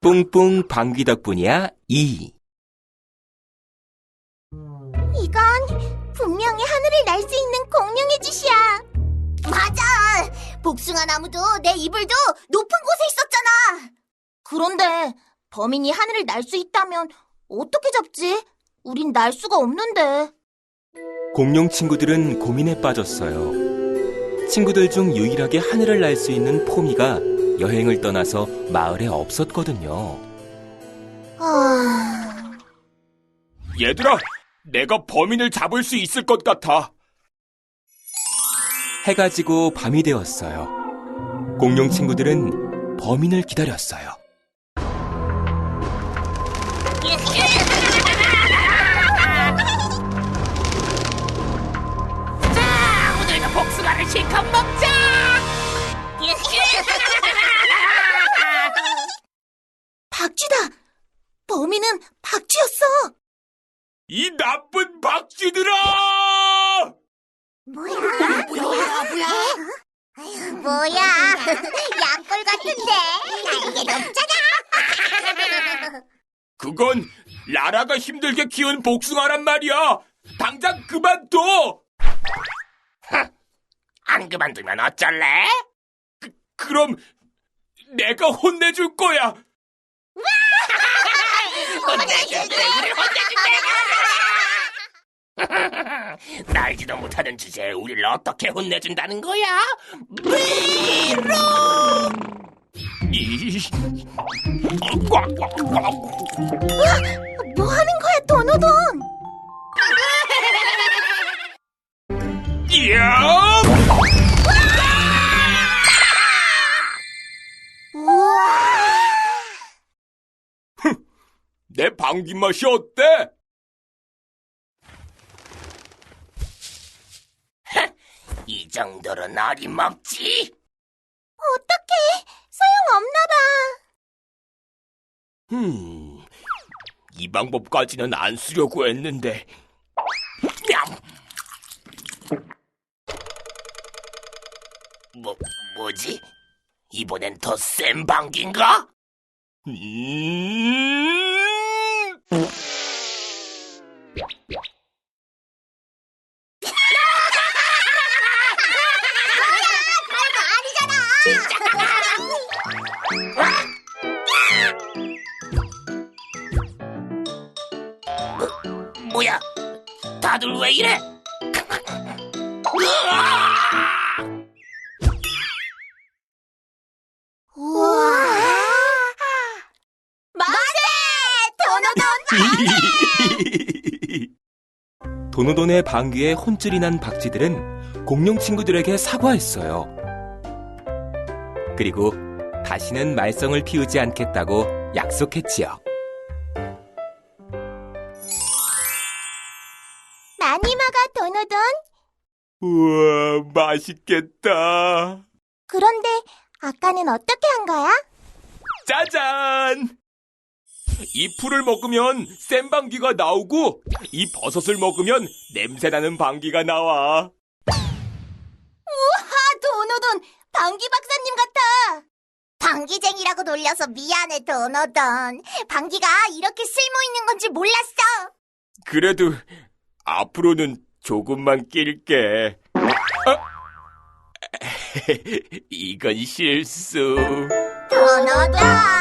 뿡뿡 방귀 덕분이야 2. 이건 분명히 하늘을 날 수 있는 공룡의 짓이야. 맞아. 복숭아 나무도 내 이불도 높은 곳에 있었잖아. 그런데 범인이 하늘을 날 수 있다면 어떻게 잡지? 우린 날 수가 없는데. 공룡 친구들은 고민에 빠졌어요. 친구들 중 유일하게 하늘을 날 수 있는 포미가 여행을 떠나서 마을에 없었거든요. 아... 얘들아, 내가 범인을 잡을 수 있을 것 같아. 해가 지고 밤이 되었어요. 공룡 친구들은 범인을 기다렸어요. 오늘도 복숭아를 실컷 먹자. 박쥐였어. 이 나쁜 박쥐들아! 뭐야? 뭐야? 뭐야? 뭐야? 약골 같은데 날개도 없잖아. 그건 라라가 힘들게 키운 복숭아란 말이야. 당장 그만둬. 안 그만두면 어쩔래? 그, 그럼 내가 혼내줄 거야. 혼내줄게, 우리 혼내줄게. 날지도 못하는 주제에 우리를 어떻게 혼내준다는 거야? 미로! 뭐 하는 거야, 도노돈? 이야! 내 방귀 맛이 어때? 이 정도는 어림없지. 어떡해. 소용없나 봐. 음, 이 방법까지는 안 쓰려고 했는데. 냠! 뭐, 뭐지? 이번엔 더 센 방귀인가? 음... 뭐야? 다들 왜 이래? 도노돈의 방귀에 혼쭐이 난 박쥐들은 공룡 친구들에게 사과했어요. 그리고 다시는 말썽을 피우지 않겠다고 약속했지요. 많이 먹어, 도노돈. 우와, 맛있겠다. 그런데 아까는 어떻게 한 거야? 짜잔! 이 풀을 먹으면 센 방귀가 나오고, 이 버섯을 먹으면 냄새나는 방귀가 나와. 방귀 박사님 같아. 방귀쟁이라고 놀려서 미안해, 도노돈. 방귀가 이렇게 쓸모 있는 건지 몰랐어. 그래도 앞으로는 조금만 낄게. 어? 이건 실수. 도노돈.